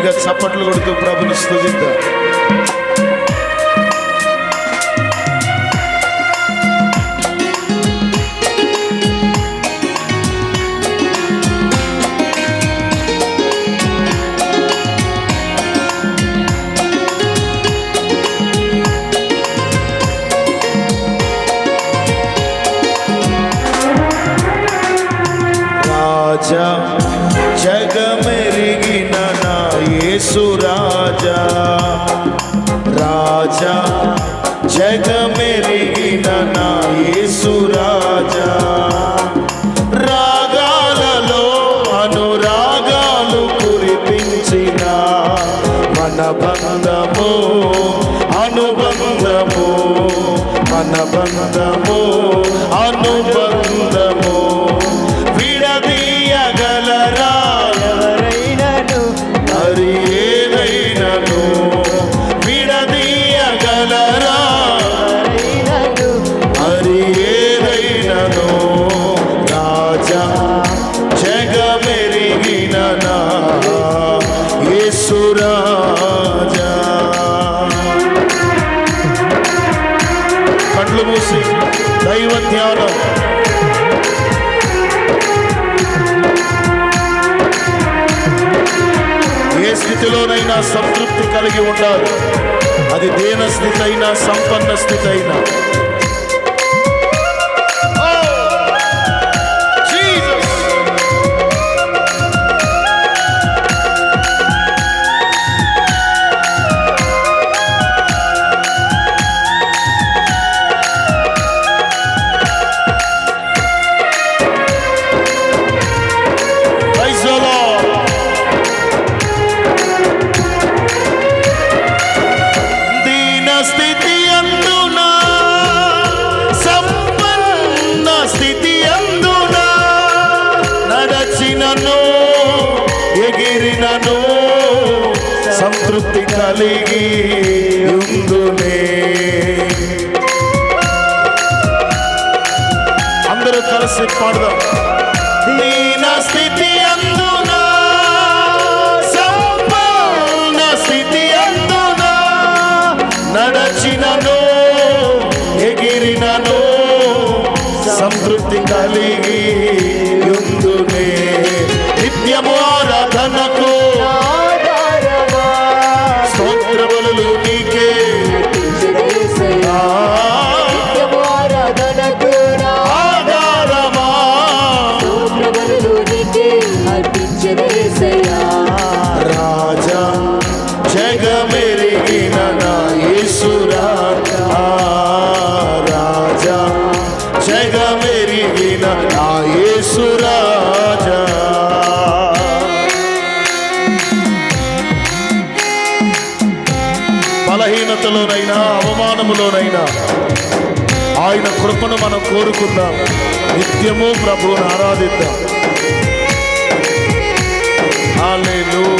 గట్టిగా చప్పట్లు కొడుతూ ప్రభుని స్థుతిద్దాం Yeah. राजा राजा जगत సంతృప్తి కలిగి ఉండాలి. అది దేన స్థితి అయినా సంపన్న స్థితి అయినా కలిగి ఉందునే అందరూ కలిసి పాడదాం బలహీనతలోనైనా అవమానములోనైనా ఆయన కృపను మనం కోరుకుందాం నిత్యము ప్రభువును ఆరాధిద్దాం Hallelujah.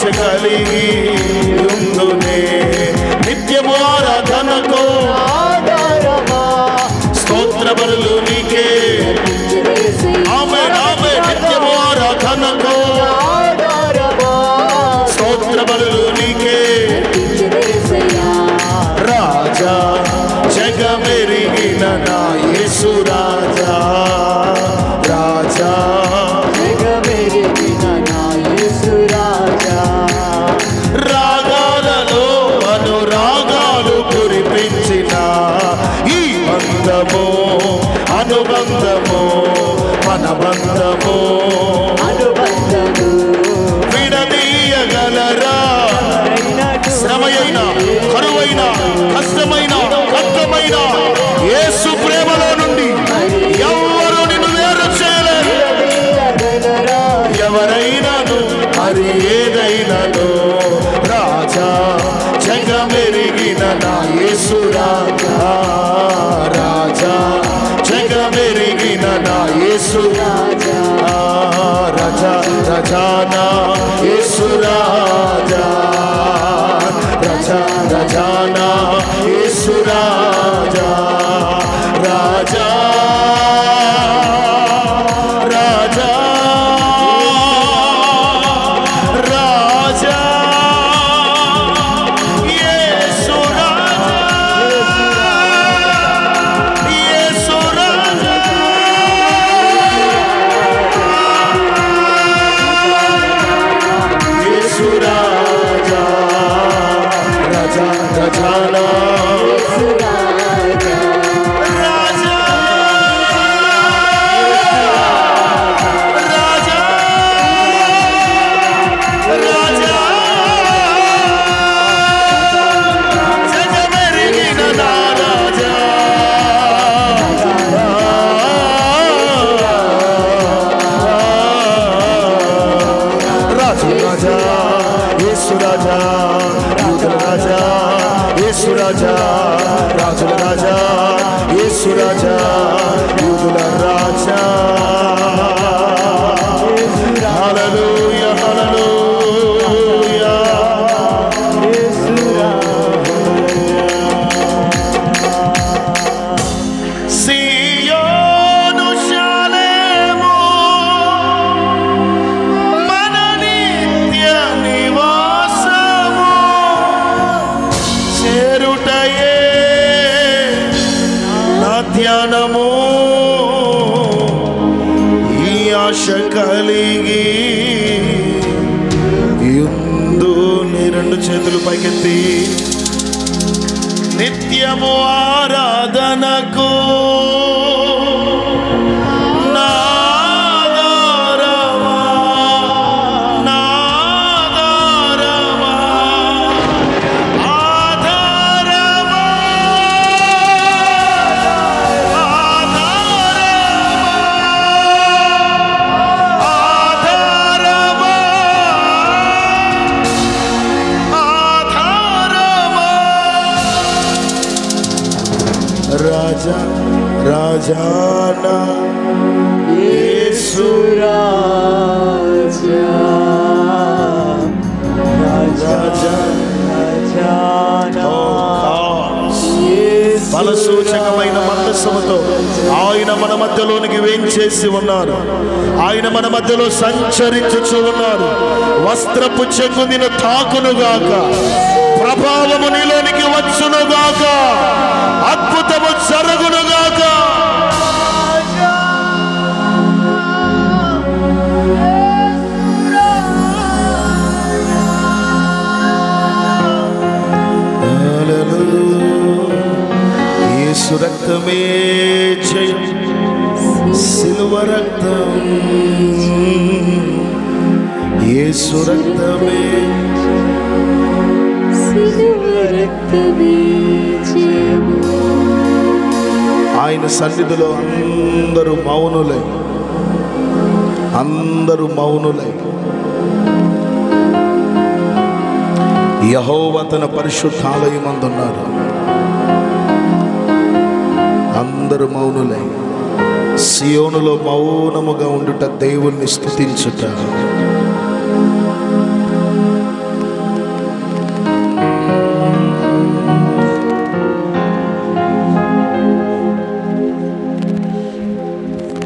प्रकाश करेगी రాజా యేసు రాజా రాజుల రాజా యేసు రాజా రాజుల రాజా యేసు రాజా యూదుల రాజా చేయుటయే నా ధ్యానము ఈ ఆశ కలిగి ఎందు నీ రెండు చేతులు పైకెత్తి నిత్యము ఆరాధనకు जाना ये सुराजा राजा जाना బలసూచకమైన మందస్సుతో ఆయన మన మధ్యలోనికి వేంచేసి ఉన్నారు. ఆయన మన మధ్యలో సంచరించుచు ఉన్నారు. వస్త్రపు చెంగుదిన తాకునుగాక. ప్రభావము నీలోనికి వచ్చునుగాక. అద్భుతము జరుగును యేసు రక్తమే జయం సిలువ రక్తం. యేసు రక్తమే ఆయన సన్నిధిలో అందరూ మౌనులై. అందరూ మౌనులై. యహోవ తన పరిశుద్ధాలయమందున్నారు. అందరూ మౌనులై సియోనులో మౌనముగా ఉండుట దేవుణ్ణి స్థుతించుట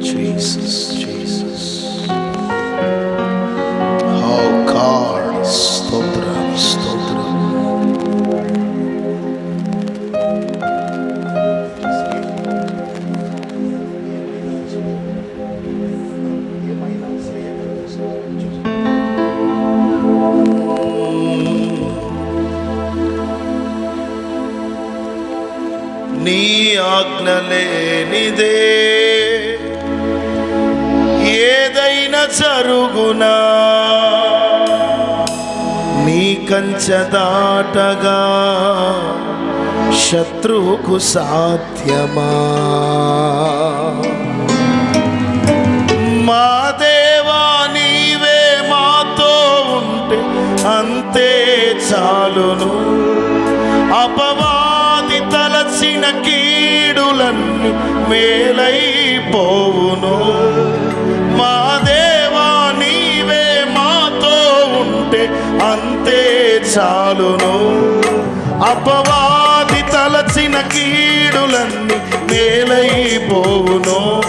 Jesus, Jesus. కంచదాటగా శత్రువుకు సాధ్యమా? మా దేవా నీవే మాతో ఉంటే అంతే చాలును. అపవాది తలచిన కీడులన్నీ మేలైపోవును. మా దేవా నీవే మాతో ఉంటే అంతే చాలును. అపవాది తలచిన కీడులన్నీ మేలైపోవును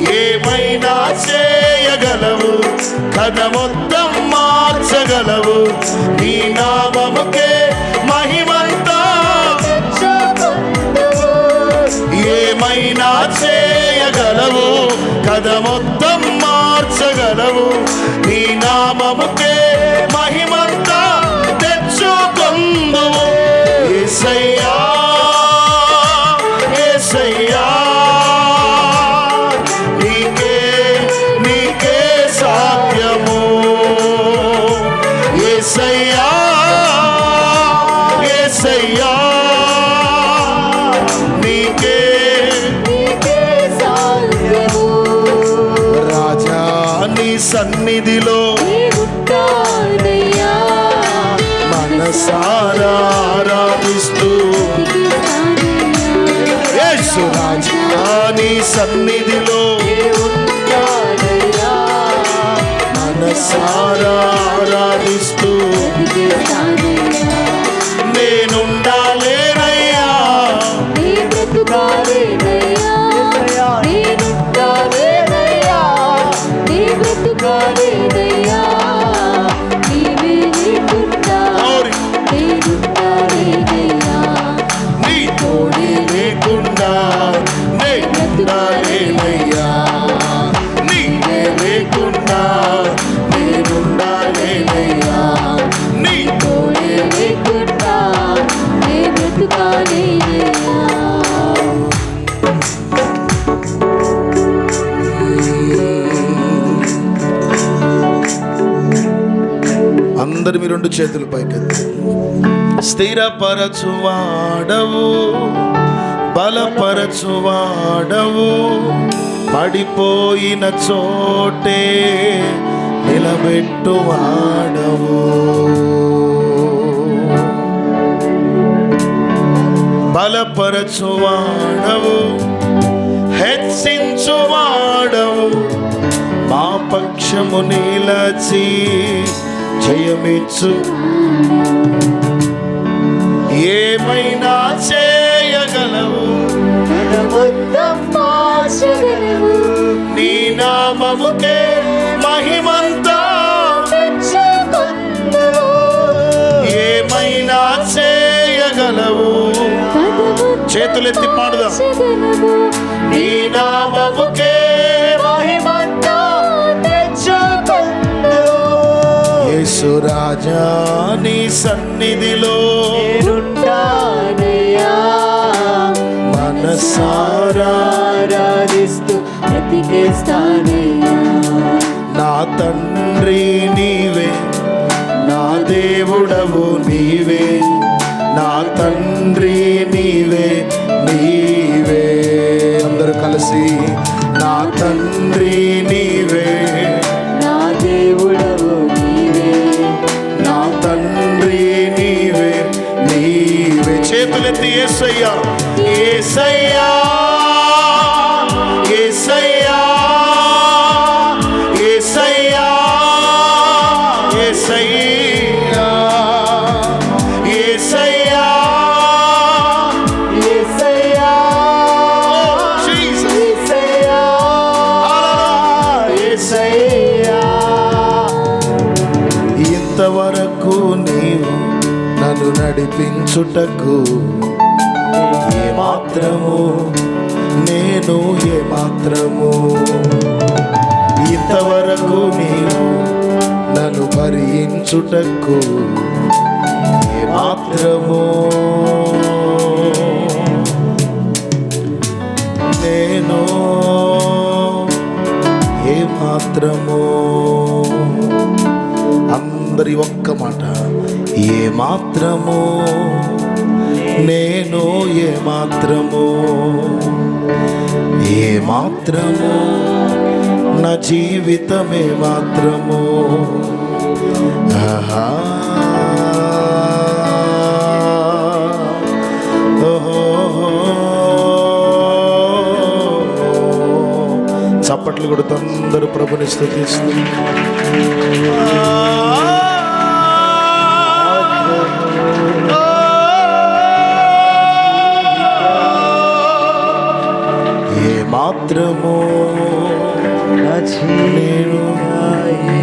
ఏమైనా చేయగలవు? కథ మొత్తం మార్చగలవు. నీ నామముకే మహిమంతా. ఏమైనా చేయగలవు? కథ మొత్తం మార్చగలవు. నీ నామముకే మహిమంతా. సన్నిధిలో మనసారా ఆరాధిస్తూ యేసు రాజా నీ సన్నిధిలో మనసారా ఆరాధిస్తూ అందరి మీ రెండు చేతులు పైకెత్తి. స్థిరపరచువాడవు బలపరచువాడవు పడిపోయిన చోటే నిలబెట్టువాడవు. బలపరచువాడవు. హెచ్చించువాడవు. మా పక్షము నిలచి జయమిచ్చు. ఏమైనా చేయగలవు? నీ నామముకే మహిమంతా. ఏమైనా చేయగలవు? చేతులెత్తి పాడుదాం. నీ నామముకే నీ సన్నిధిలో నేనుంటానయ్యా. మనసారా ఆరాధిస్తూ బ్రతికేస్తానయ్యా. నా తండ్రి నీవే నా దేవుడవు నీవే నా తండ్రి కలిసి నా తండ్రి నీవే నా దేవుడవు నీవే. నా తండ్రి నీవే నీవే. చేతులెత్తి ఏసయ్యా ఏసయ్యా. నడిపించుటకు ఏ మాత్రము నేను ఏ మాత్రము ఇంతవరకు నీవు నన్ను భరించుటకు ఏ మాత్రము నేను ఏ మాత్రము అందరి ఒక్క మాట ఏ మాత్రమో నేను ఏ మాత్రమో ఏ మాత్రమో నా జీవితమే మాత్రమో? ఆహా. చప్పట్లు కూడా అందరూ ప్రభుని స్థుతిస్తుంది మాత్రము నా జీవితాయే